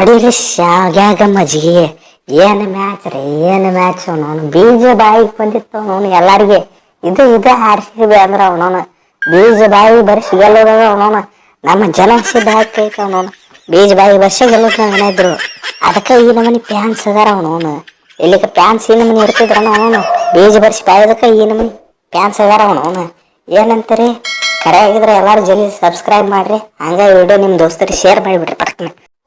ಹೊಡೀರಿ ಶಾಗ್ಯಾಗ ಮಜ್ಜಿಗೆ, ಏನು ಮ್ಯಾಚ್ ರೀ, ಏನು ಮ್ಯಾಚ್ ಅವನವನು ಬೀಜ ಬಾಯಿಗೆ ಬಂದಿತ್ತು ಅವನವನು ಎಲ್ಲರಿಗೆ. ಇದು ಇದು ಬಿ ಅಂದ್ರೆ ಅವನವನು ಬೀಜ ಬಾಯಿ ಬರ್ಸಿ ಗೆಲ್ಲೋದಾಗ ಅವನವನು ನಮ್ಮ ಜನ ಸಿದ್ಧ ಹಾಕೈತೆ ಅವನವನು ಬೀಜ ಬಾಯಿ ಬರ್ಷ ಗೆಲ್ಲೋದಾಗ ಇದ್ರು ಅದಕ್ಕೆ ಈ ನಮನಿ ಪ್ಯಾನ್ಸ್ ಅದಾರ ಅವನವನು ಇಲ್ಲಿಗೆ ಪ್ಯಾನ್ಸ್ ಈ ನಮನಿ ಇರ್ತಿದ್ರ ಅವನವನು ಬೀಜ ಬರ್ಸಿ ಬಾಯದಕ್ಕೆ ಈ ನಮನಿ ಪ್ಯಾನ್ಸ್ ಅದಾರ ಅವನವನು ಏನಂತಾರೆ? ಕರೆ ಆಗಿದ್ರೆ ಎಲ್ಲರೂ ಜಲ್ದಿ ಸಬ್ಸ್ಕ್ರೈಬ್ ಮಾಡ್ರಿ. ಹಂಗ ವಿಡಿಯೋ ನಿಮ್ಮ ದೋಸ್ತರಿಗೆ ಶೇರ್ ಮಾಡಿಬಿಡ್ರಿ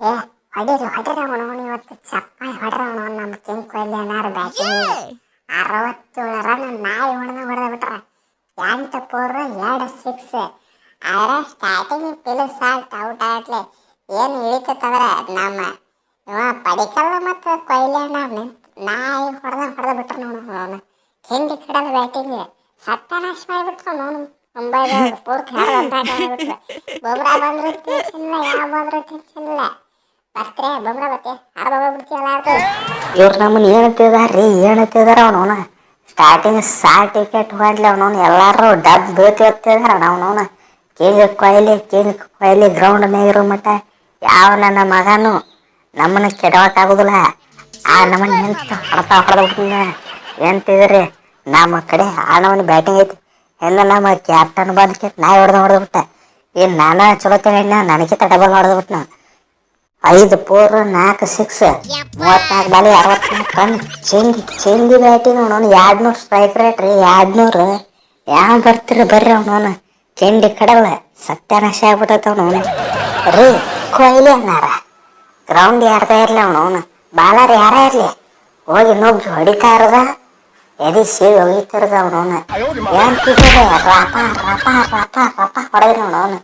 ಏ ಹೊಡೀರಿ ಹೊಡೀರಿ ಅವನವನು ಇವತ್ತು ಚಪ್ಪಾಳಿ ಹೊಡ್ರ ಅವನವನು ನಮ್ಮ ಕಿಂಗ್ ಕೊಹ್ಲಿ ಅನ್ನಾರ ಬ್ಯಾಟಿಂಗ್ ಅರವತ್ತೇಳು ರನ್ ನಾಯಿ ಹೊಡೆದ ಹೊಡೆದ ಬಿಟ್ರ ಎಂಟು ಫೋರ್ ಎರಡು ಸಿಕ್ಸ್ ಆದ್ರೆ ಸ್ಟಾರ್ಟಿಂಗ್ ಪಿಲ್ ಸಾಲ್ಟ್ ಔಟ್ ಆಟ್ಲೆ ಏನು ಇಳಿತಂದ್ರೆ ನಮ್ಮ ಇವ ಪಡಿಕಲ್ಲ ಮತ್ತು ಕೊಹ್ಲಿ ಅಣ್ಣ ನಿಂತ್ ನಾಯಿ ಹೊಡೆದ ಹೊಡೆದ ಬಿಟ್ರ ನೋಡು ಅವನು ಹಿಂಡಿ ಕಡದ ಬ್ಯಾಟಿಂಗ್ ಸತ್ಯನಾಶ ಮಾಡಿಬಿಟ್ರು ನೋನು ಮುಂಬೈದ ಪೂರ್ತಿ ಹರಿದು ಬಿಟ್ರು ಬೊಬ್ರಾ ಬಂದ್ರು ಟೆನ್ಷನ್ ಇಲ್ಲ ಯಾವ ಬಂದ್ರು ಟೆನ್ಷನ್ ಇಲ್ಲ ಬರ್ತೀರ ಬೊಬ್ರಾ ಬರ್ತೀಯ ಹರಿದು ಹೋಗ್ಬಿಡ್ತೀಯಲ್ಲ ಅದು ಇವ್ರು ನಮ್ಮನ್ನ ಏನಂತಿದಾರ್ರಿ ಏನಂತಿದಾರ ಅವನವನ? ಸ್ಟಾರ್ಟಿಂಗ್ ಸಾಲ್ ಟಿಕೆಟ್ ಹೊಡ್ಲಿ ಅವನವನು ಎಲ್ಲರೂ ಡಬ್ ಬೀಳ್ತಿ ಹೊತ್ತಿದಾರ ಅವನವನ king Kohli king Kohli ground ಇರೋ ಮಟ್ಟ ಯಾವ ನನ್ನ ಮಗನು ನಮ್ಮನ್ನ ಕೆಡವಕ್ಕಾಗೋದಿಲ್ಲ ಆ ನಮ್ಮನ್ನ ಎಂತ ಹೊಡ್ತಾ ಹೊಡೆದ್ಬಿಟ್ಟಿನ ಎಂತಿದ್ರಿ ನಮ್ಮ ಕಡೆ ಆನವನ ಬ್ಯಾಟಿಂಗ್ ಐತಿ. ಎಲ್ಲ ನಮ್ಮ ಕ್ಯಾಪ್ಟನ್ ಬಂದಕ್ಕೆ ನಾ ಹೊಡೆದು ಹೊಡೆದ್ಬಿಟ್ಟ ಏನು ನಾನು ಚಲೋ ತಗೊಂಡ ನನಗಿಂತ ಡಬಲ್ ಹೊಡೆದ್ಬಿಟ್ನ ಐದು ಪೋರ್ ನಾಲ್ಕು ಸಿಕ್ಸ್ ಮೂವತ್ನಾಲ್ಕು ಬಾಲಿ ಅರವತ್ನಾಲ್ಕು ರನ್ ಚೆಂದಿ ಚೆಂದಿ ಬ್ಯಾಟಿಂಗ್ ಅವನವನು ಎರಡು ನೂರು ಸ್ಟ್ರೈಕ್ ರೇಟ್ ರೀ ಎರಡು ನೂರು ಯಾವ ಬರ್ತೀರಿ ಬರ್ರಿ ಅವನು ಚೆಂಡಿ ಕಡಲ್ಲ ಸತ್ಯನಾಶ ಆಗ್ಬಿಟ್ಟೈತೆ ಅವ್ನ ರೀ, ಕೊಹ್ಲಿ ಅನ್ನಾರ. ಗ್ರೌಂಡ್ ಯಾರ್ದ ಇರಲಿ ಅವನು ಬಾಲರ್ ಯಾರೇ ಇರಲಿ? ಹೋಗಿ ನುಗ್ಗಿ ಹೊಡಿತಾ ಇರೋದ? ಎದಿ ಸೇರಿ ಹೋಗಿತ್ತಿರದ ಅವನು ಏನ್ ತಿಂದ್ರೆ ರಪ ರಪ ರಪ ರಪ ಹೊಡೆದ್ರಿ ಅವನು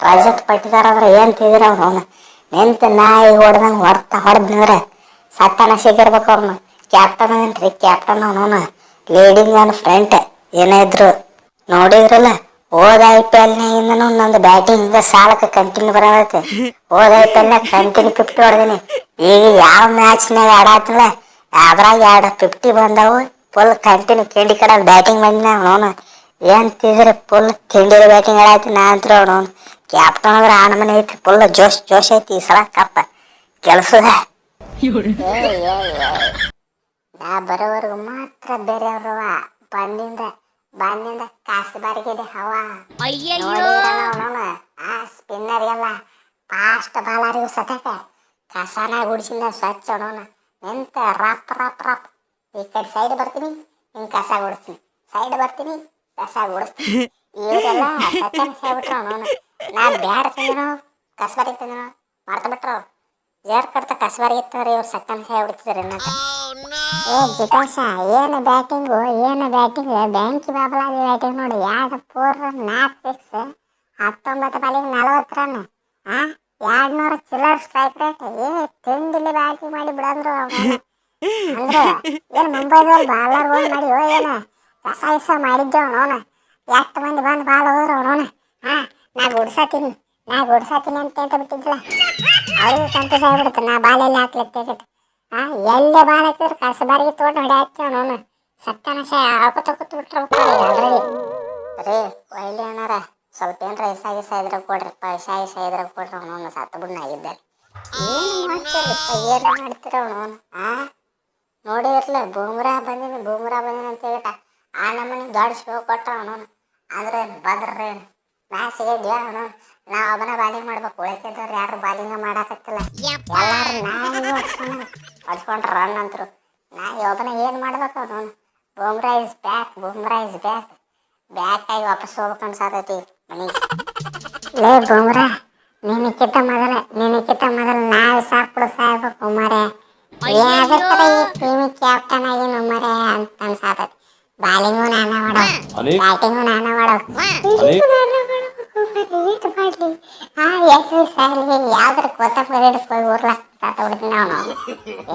ಪ್ರಾಜೆಕ್ಟ್ ಪಟ್ಟಿದಾರ ಅಂದ್ರೆ ಏನ್ ತಿಂದ್ರೆ ಅವನವನು ನಿಂತ ನಾಯಿ ಹೊಡೆದಂಗೆ ಹೊಡ್ತಾ ಹೊಡೆದ್ರೆ ಸತ್ತನ ಸಿಗಿರ್ಬೇಕು ಅವ್ನು ಕ್ಯಾಪ್ಟನ್ ಏನ್ರಿ? ಕ್ಯಾಪ್ಟನ್ ಅವನು ಲೀಡಿಂಗ್ ಆನ್ ಫ್ರೆಂಟ್ ಏನೇ ಇದ್ರು. ನೋಡಿದ್ರಲ್ಲ, ಹೋದ ಐ ಪಿ ಎಲ್ನಾಗಿಂದನೂ ನಂದು ಬ್ಯಾಟಿಂಗ್ ಸಾಲಕ್ಕೆ ಕಂಟಿನ್ಯೂ ಬರೋದೈತೆ ಹೋದ ಐ ಪಿ ಎಲ್ನಾಗ ಕಂಟಿನ್ಯೂ ಫಿಫ್ಟಿ ಹೊಡೆದೀನಿ. ಈಗ ಯಾವ ಮ್ಯಾಚ್ನಾಗ ಆಡಾತಿಲ್ಲ ಅದ್ರಾಗ ಎರಡು ಫಿಫ್ಟಿ ಬಂದವು ಫುಲ್ ಕಂಟಿನ್ಯೂ ಕೆಂಡಿ ಕಡೆ ಬ್ಯಾಟಿಂಗ್ ಬಂದಿನ ಅವನು ಏನ್ ತಿಂದ್ರೆ ಫುಲ್ ಕಿಂಡಿ ಬ್ಯಾಟಿಂಗ್ ಆಡಾತಿ ನಾ ಅಂತ ಅವನು ಕ್ಯಾಪ್ಟನ್ ಅಂದ್ರೆ ಆ ನಮನೆ ಐತಿ. ಫುಲ್ ಜೋಶ್ ಜೋಶ್ ಐತಿ ಈ ಸಲ ಕಪ್ಪ. ಕೆಲಸದ. ನಾ ಬರೋವರೆಗೂ ಮಾತ್ರ ಬೇರೆಯವರು ಬಂದಿಂದ ಬಂದಿಂದ ಕಾಸು ಬಾರಿಗಿದೆ ಹವ ಆ ಸ್ಪಿನ್ನರ್ ಎಲ್ಲ ಫಾಸ್ಟ್ ಬಾಲರಿಗೂ ಸತಕ. ಕಸನ ಗುಡಿಸಿಂದ ಸ್ವಚ್ಛ ನೋಣ ಎಂತ ರಾಪ್ ರಾಪ್ ರಪ್ ಈ ಕಡೆ ಸೈಡ್ ಬರ್ತೀನಿ ಹಿಂಗ್ ಕಸ ಗುಡಿಸ್ತೀನಿ. ಸೈಡ್ ಬರ್ತೀನಿ ಕಸ ಗುಡಿಸ್ತೀನಿ. ಇವರೆಲ್ಲ ಸತ್ಯನ ಹೇಳ್ಬಿಟ್ರ ಅವನವನು. ನಾ ಬ್ಯಾಡ ತಂದಿನೋ, ಕಸ್ಬಾರಿ ತಂದಿನೋ ಮಾಡ್ತಾ ಬಿಟ್ರು. ಯಾರ್ ಕಡ್ತ ಕಸ್ಬಾರಿ ಇತ್ತವ್ರಿ ಇವ್ರು ಸತ್ಯನ ಸೇಬಿಡ್ತಿದ್ರು ಅನ್ನಕ ಏ ಜಿತೇಶ, ಏನು ಬ್ಯಾಟಿಂಗು, ಏನು ಬ್ಯಾಟಿಂಗ್? ಬ್ಯಾಂಕಿ ಬಾಬಲಾಗಿ ಬ್ಯಾಟಿಂಗ್ ನೋಡಿ ಎರಡು ಫೋರ್ ನಾಲ್ಕು ಸಿಕ್ಸ್, ಹತ್ತೊಂಬತ್ತು ಬಾಲಿಗೆ ನಲವತ್ತು ರನ್, ಆ? ಎರಡು ನೂರು ಚಿಲ್ಲರ್ ಸ್ಟ್ರೈಕ್ ರೇಟ್. ಏ, ತಿಂಡಿಲಿ ಬ್ಯಾಟಿಂಗ್ ಮಾಡಿ ಬಿಡಂದ್ರು ಅಂದ್ರೆ, ಏನು ಮುಂಬೈದವ್ರು ಬಾಲರ್ ಹೋಗಿ ಮಾಡಿ ಏನ, ಕಸ ಇಸ ಮಾಡಿದ್ದೆ ನೋನ? ಎಷ್ಟು ಮಂದಿ ಬಂದು ಬಾಲ್ ಹೋದ್ರು ನೋನ? ಹಾ ನಾ ಗುಡ್ಸಾತೀನಿ. ನಾ ಗುಡ್ಸಾತೀನಿ ಅಂತ ಅಂತ ಬಿಟ್ಟಿದ್ಲ ಅವ್ರಿಗೆ ಸಂತೋಷ ಆಗ್ಬಿಡುತ್ತೆ. ನಾ ಬಾಲೆಲ್ಲ ಹಾಕ್ಲತ್ತೆ ಆ, ಎಲ್ಲೇ ಬಾಲ್ ಹಾಕಿದ್ರು ಕಸಬಾರಿಗೆ ತೋಟ ಹೊಡೆ ಹಾಕ್ತೇವೆ ನಾನು ಸತ್ತ ಸತ್ಯನಾಶ ಆಳ್ಕೊತ ಕೂತ್ ಬಿಟ್ರು ಅದರಲ್ಲಿ. ರೀ ಒಳ್ಳೆ ಅಣ್ಣಾರ ಸ್ವಲ್ಪ ಏನ್ರ ಇಸ, ಗಿಸ ಇದ್ರೆ ಕೊಡ್ರಪ್ಪ ಇಸ ಇಸ ಇದ್ರೆ ಕೊಡ್ರಿ ಅವನು ಸತ್ತ ಬಿಡ್ನ ಆಗಿದ್ದೆ. ಏನು ಮಾಡ್ತೀರಪ್ಪ ಏನು ಮಾಡ್ತೀರ ಅವನು ಆ? ನೋಡಿರ್ಲ ಬೂಮ್ರಾ ಬಂದಿನಿ ಬೂಮ್ರಾ ಬಂದಿನಿ ಅಂತ ಹೇಳ್ಬಿಟ್ಟ. ಆ ನಮ್ಮನೆ ದೊಡ್ಡ ಶೋ ಕೊಟ್ರ ಅವನು ಅಂದ್ರೆ ಬದ್ರಿ ಮ್ಯಾಚ್ ಸಿಗಿದ್ಯಾ ಅವನು ನಾ ಒಬ್ಬನ ಬಾಲಿಂಗ್ ಮಾಡ್ಬೇಕು. ಉಳಿಕಿದ್ದವ್ರು ಯಾರು ಬಾಲಿಂಗ ಮಾಡಾಕತ್ತಿಲ್ಲ. ಎಲ್ಲಾರು ನಾನು ಹೊಡ್ಸ್ಕೊಂಡ ರನ್ ಅಂತರು ನಾ ಒಬ್ಬನ ಏನು ಮಾಡ್ಬೇಕು ಅವನು? Bumrah is back Bumrah is back. Back ಆಗಿ ವಾಪಸ್ ಹೋಗ್ಬೇಕು ಅನ್ಸಾತೈತಿ ಮನೆಗೆ. ಲೇ ಬೂಮ್ರಾ ನಿನಕ್ಕಿಂತ ಮೊದಲ ನಿನಕ್ಕಿಂತ ಮೊದಲ ನಾ ಸಾಕ್ಬಿಡು ಸಾಯ್ಬೇಕು ಮರೆ ಯಾವ್ದಕ್ಕಾರ ಈ ಟೀಮಿಗೆ ಕ್ಯಾಪ್ಟನ್ ಆಗಿ ಮರೆ ಅಂತ ಅನ್ಸಾತೈತಿ. ಬಾಲಿಂಗು ನಾನ ಮಾಡೋ? ಬ್ಯಾಟಿಂಗು ನಾನ ಮಾಡೋ ಏಟ್ ಮಾಡ್ಲಿ ಆ ಹೆಸರು ಸಾಲಿ ಯಾವ್ದ್ರ ಕೊತ್ತಂಬರಿ ಹಿಡ್ಕೊಂಡು ಊರ್ಲಾಕ್ ಸಾತ ಬಿಡ್ತೀನಿ ಅವನು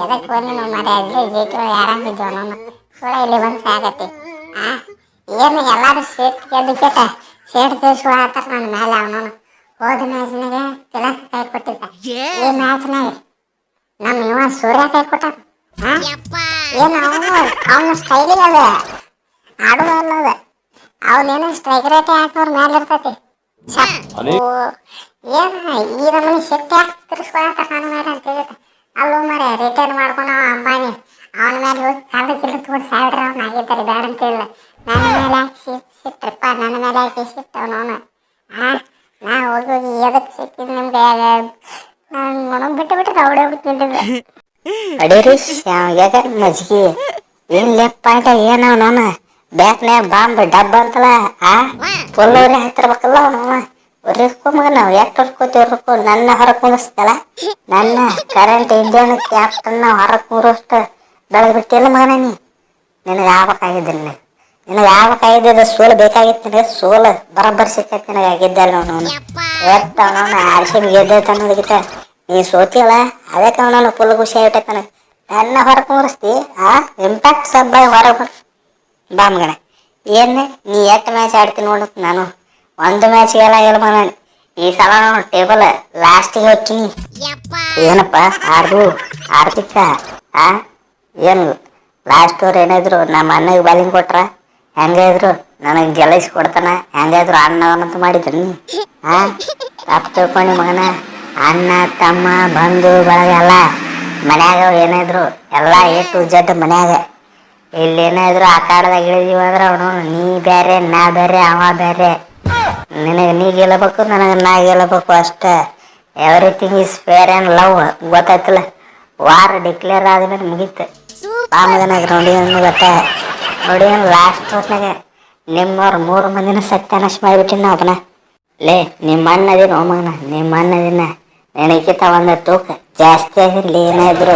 ಎದಕ್ಕೆ ಬಂದು ನಾವು ಮರೆ ಅಲ್ಲೇ ಜೇಟಿ ಯಾರಾಗಿದ್ದು ಅವನು ಸುಳ ಇಲ್ಲಿ ಬಂದು ಸಾಕತಿ ಆ ಏನು ಎಲ್ಲಾರು ಸೇಟ್ ಗೆದ್ದಕ್ಕೆ ಸೇಟ್ ತಿಳಿಸ್ಕೊಳತ್ತಾರ ನನ್ನ ಮೇಲೆ ಅವನು ಹೋದ ಮ್ಯಾಚ್ನಾಗ ತಿಲಕ್ ಕೈ ಕೊಟ್ಟಿದ್ದ. ಈ ಮ್ಯಾಚ್ನಾಗ ನಮ್ಮ ಇವ ಸೂರ್ಯ ಕೈ ಕೊಟ್ಟ ಏನು ಅವನು? ಅವನ ಸ್ಟೈಲಿಗೆ ಅದ. ಆಡೋದಲ್ಲ ಅದ. ಅವನೇನು ಸ್ಟ್ರೈಕ್ ರೇಟ್ ಹಾಕೋರ್ ಮೇಲೆ ಇರ್ತೈತಿ. ಈ ರಮಣಿ ಶಕ್ತಿ ಯಾಕೆ ತಿರ್ಸ್ಕೊಳಕ ನನ್ನ ಮೇಲೆ ಅಂತ ಅಲ್ಲೋ ಮರೆ ರಿಟರ್ನ್ ಮಾಡ್ಕೊಂಡು ಅವ ಅವನ ಮೇಲೆ ಹೋಗಿ ಕಾಲು ಕಿಲು ತಗೊಂಡು ಸಾವಿರ ಅವ್ನು ಆಗಿದ್ದಾರೆ ಬೇಡ ಅಂತ ಹೇಳಿಲ್ಲ ನನ್ನ ಮೇಲೆ ನನ್ನ ಮೇಲೆ ಹಾಕಿ ಸಿಟ್ಟವನು ಅವನು? ಆ ಹೋಗಿ ಹೋಗಿ ಎದಕ್ಕೆ ನಾನು? ಬ್ಯಾಕ್ನ್ಯಾಗ ಬಾಂಬ್ ಡಬ್ಬ ಅಂತಲ್ಲ, ಆ? ಅವನವ ಉರಿಸ್ಕೊ ಮಗ ನಾವು ಹೊರ್ಕೋತೀವಿ ಹೊರ್ಕೊ. ನನ್ನ ಹೊರಗೆ ಕುಂದಿಸ್ತಲ್ಲ ನನ್ನ ಕರೆಂಟ್ ಇಂಡಿಯನ್ ಕ್ಯಾಪ್ಟನ್ ಹೊರಗೆ ಕೂರೋಷ್ಟ ಬೆಳೆದು ಬಿಟ್ಟಿಲ್ಲ ಮಗನ ನೀ. ನಿನಗೆ ಆಗ್ಬೇಕಾಗಿದ್ದೀನಿ ನಿನಗೆ ಆಗ್ಬೇಕಾಗಿದ್ದ ಸೋಲು ಬೇಕಾಗಿತ್ತು ನಿನಗೆ. ಸೋಲು ಬರೋಬ್ಬರಿ ಸಿಕ್ಕೈತಿ ನಿನಗೆ. ಆಗಿದ್ದಲ್ಲ ಅವನು. ಎತ್ತ ಅವನವನ ಆರ್ಸಿ ಗೆದ್ದೈತೆ ಅನ್ನೋದಕ್ಕಿಂತ ನೀ ಸೋತಿಲ್ಲ ಅದಕ್ಕೆ ಅವನವನು ಫುಲ್ ಖುಷಿ ಆಗಿಟ್ಟ ನನಗೆ. ನನ್ನ ಹೊರಗೆ ಕೂರಿಸ್ತಿ ಆ? ಇಂಪ್ಯಾಕ್ಟ್ ಸಬ್ಬಾಯಿ ಹೊರಗೆ ಬಾ ಮಗನ. ಏನು ನೀ ಎಷ್ಟು ಮ್ಯಾಚ್ ಆಡ್ತೀನಿ ನೋಡು ನಾನು. ಒಂದು ಮ್ಯಾಚ್ ಗೆಲ್ಲ ಇಲ್ಲ ಮಗನ. ಈ ಸಲ ನಾನು ಟೇಬಲ್ ಲಾಸ್ಟಿಗೆ ಹೋಗ್ತೀನಿ. ಏನಪ್ಪ? ಆಡ್ದು ಆಡ್ತಿಕ್ಕ ಆ? ಏನು ಲಾಸ್ಟ್ ಅವ್ರು ಏನಾದ್ರು ನಮ್ಮ ಅಣ್ಣಗೆ ಬಾಲಿಂಗ್ ಕೊಟ್ರ? ಹೆಂಗಾದ್ರು ನನಗೆ ಗೆಲ್ಲಿಸಿ ಕೊಡ್ತಾನ? ಹೆಂಗಾದ್ರು ಅಣ್ಣವನ್ನಂತ ಮಾಡಿದ್ರಿ ಆ? ತಪ್ಪು ತಿಳ್ಕೊಂಡು ಮಗನ. ಅಣ್ಣ ತಮ್ಮ ಬಂಧು ಬಳಗ ಎಲ್ಲ ಮನ್ಯಾಗ ಏನಾದ್ರು ಎಲ್ಲ ಎ ಟು ಜಡ್ ಮನ್ಯಾಗ. ಇಲ್ಲಿ ಇದ್ರು ಆ ಕಾಡದಾಗ ಇಳಿದೀವಿ ಅಂದ್ರೆ ಅವನು, ನೀ ಬೇರೆ ನಾ ಬೇರೆ ಅವ ಬೇರೆ ನಿನಗೆ ನೀ ಗೆಲ್ಲಬೇಕು, ನನಗೆ ನಾ ಗೆಲ್ಲಬೇಕು ಅಷ್ಟೇ. Everything is fair and love ಗೊತ್ತಾಯ್ತಲ್ಲ? ವಾರ ಡಿಕ್ಲೇರ್ ಆದ್ಮೇಲೆ ಮುಗೀತು. ಆಮೇಲೆ ನೋಡಿ ಗೊತ್ತ? ನೋಡಿ ಲಾಸ್ಟ್ ಹೊತ್ನಾಗ ನಿಮ್ಮವ್ರ ಮೂರು ಮಂದಿನ ಸತ್ಯಾನಾಶ ಮಾಡಿಬಿಟ್ಟಿನ ಒಬ್ಬನ ಲೇ ನಿಮ್ಮ ಅಣ್ಣದಿನ ಒಮ್ಮನ ನಿಮ್ಮ ಅಣ್ಣದಿನ ನೆನಕಿತ ಒಂದು ತೂಕ ಜಾಸ್ತಿ ಆಗಿರ್ಲಿ ಏನಾದ್ರು.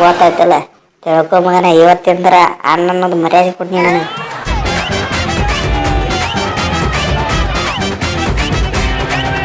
ಗೊತ್ತಾಯ್ತಲ್ಲ? ತಿಳ್ಕೊ ಮಗನ ಇವತ್ತಿಂದ್ರ ಅನ್ನ ಅನ್ನೋದು ಮರ್ಯಾದೆ ಕೊಡ್ನಿ ನನಗೆ